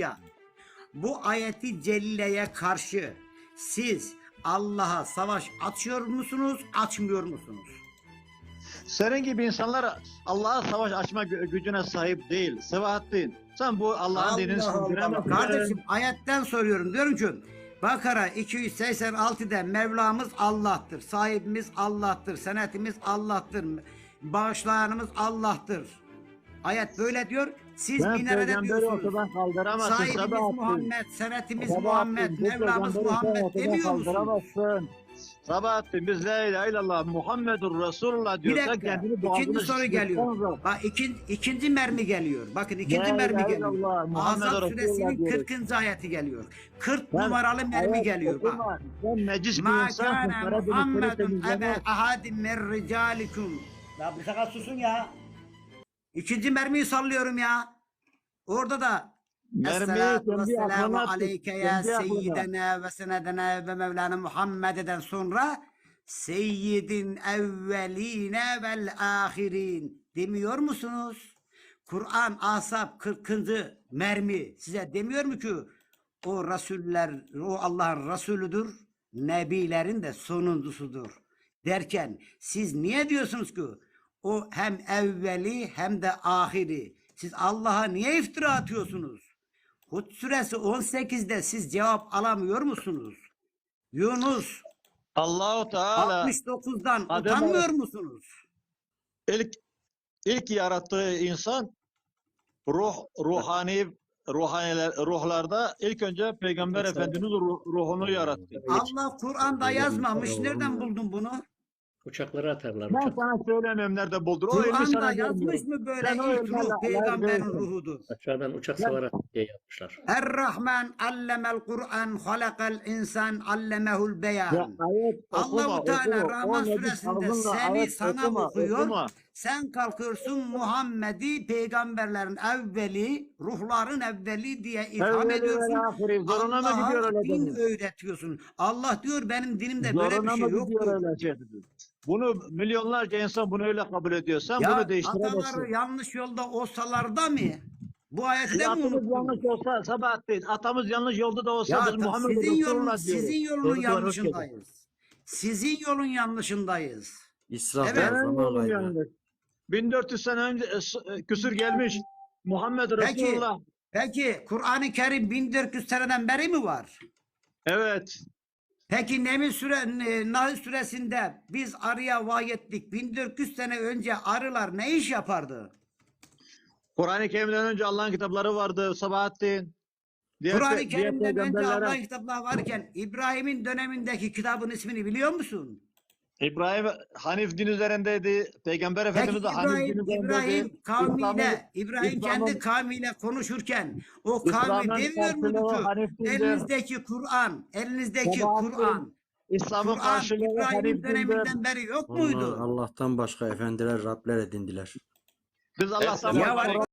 ya. Bu ayeti celleye karşı siz Allah'a savaş açıyor musunuz, açmıyor musunuz? Senin gibi insanlar Allah'a savaş açma gü- gücüne sahip değil. Sebahattin. Sen bu Allah'ın dinini Allah Allah. sürdüremezsin. Kardeşim ayetten soruyorum. Diyorum ki Bakara 286'da Mevlamız Allah'tır. Sahibimiz Allah'tır. Senetimiz Allah'tır. Bağışlayanımız Allah'tır. Ayet böyle diyor. Siz bir nerede peygamberi diyorsunuz? kaldıramazsın Sahibimiz. Muhammed, Muhammed, bu Mevlamız Muhammed demiyor musun? Sabahattin biz la ilahe illallah Muhammedur Resulullah Bir dakika. kendini boğazını İkinci soru geliyor. Bak ikinci, ikinci mermi geliyor. Bakın ikinci La mermi geliyor. Muhammed Resulullah suresinin diyoruz. 40. ayeti geliyor. 40 Ben numaralı mermi geliyor. Bak. Sen necis bir insansın. Muhammedun ebe ahadim min ricalikum. Ya bu sefer susun ya. İkinci mermiyi sallıyorum ya. Orada da Mermiyi kendi selamu aklına aleyke ya Kendi aklına. seyyidena ve senedena ve mevlana Muhammed'den sonra seyyidin evveline vel ahirin demiyor musunuz? Kur'an asap 40. mermi size demiyor mu ki o rasuller o Allah'ın Resulüdür nebilerin de sonuncusudur derken siz niye diyorsunuz ki o hem evveli hem de ahiri siz Allah'a niye iftira atıyorsunuz? Hud suresi 18'de siz cevap alamıyor musunuz? Yunus Allahu Teala 69'dan Adem utanmıyor musunuz? ilk ilk yarattığı insan ruh ruhani ruhaniler ruhlarda ilk önce Peygamber Efendimiz ruh- ruhunu yarattı. Allah Kur'an'da yazmamış. Nereden buldun bunu? Uçakları atarlar. Ben Uçak. sana söylemiyorum nerede buldur. O ilmi Kur'an'da sana yazmış mı böyle Sen o ilk ruh peygamberin ruhudur? Aşağıdan uçak savar diye yapmışlar. Er-Rahman allemel Kur'an halakal insan allemehul Ya beyan. ayet okuma, Allahu Teala okuma. Rahman O suresinde ağzınla seni ayet sana okuma, okuyor. okuma. Sen kalkıyorsun Muhammed'i peygamberlerin evveli, ruhların evveli diye itham Evveli ediyorsun. Allah'a öyle din demek? öğretiyorsun. Allah diyor benim dinimde böyle bir şey yok. öyle şey? Bunu milyonlarca insan bunu öyle kabul ediyor. Sen Ya bunu değiştiremezsin. ataları yanlış yolda olsalar da mı? Bu ayeti de mi Atamız unuttun? yanlış olsa Sabahattin, atamız yanlış yolda da olsa Ya Muhammed sizin yolun, sizin yolun Doğru, doğru, yanlışındayız. Sizin yolun yanlışındayız. İsraf Evet. zaman kaybı. Yanlış. 1400 sene önce e, e, küsür gelmiş Muhammed Peki. Resulullah. Peki Kur'an-ı Kerim 1400 seneden beri mi var? Evet. Peki Neml Süre, e, Nahl suresinde biz arıya vahyettik. 1400 sene önce arılar ne iş yapardı? Kur'an-ı Kerim'den önce Allah'ın kitapları vardı Sabahattin. Kur'an-ı Kerim'den önce Allah'ın kitapları varken İbrahim'in dönemindeki kitabın ismini biliyor musun? İbrahim Hanif din üzerindeydi. Peygamber Efendimiz de Hanif din İbrahim, üzerindeydi. İbrahim kavmiyle, İslam'ın- İbrahim İslam'ın- kendi kavmiyle konuşurken o kavmi İslam'ın demiyor muydu karşılığı ki dindir. elinizdeki Kur'an, elinizdeki Sabahattin, Kur'an, İslam'ın Kur'an karşılığı Hanif İbrahim'in dindir. döneminden beri yok Onlar muydu? Allah'tan başka efendiler Rabler edindiler. Biz Allah'tan Ya var-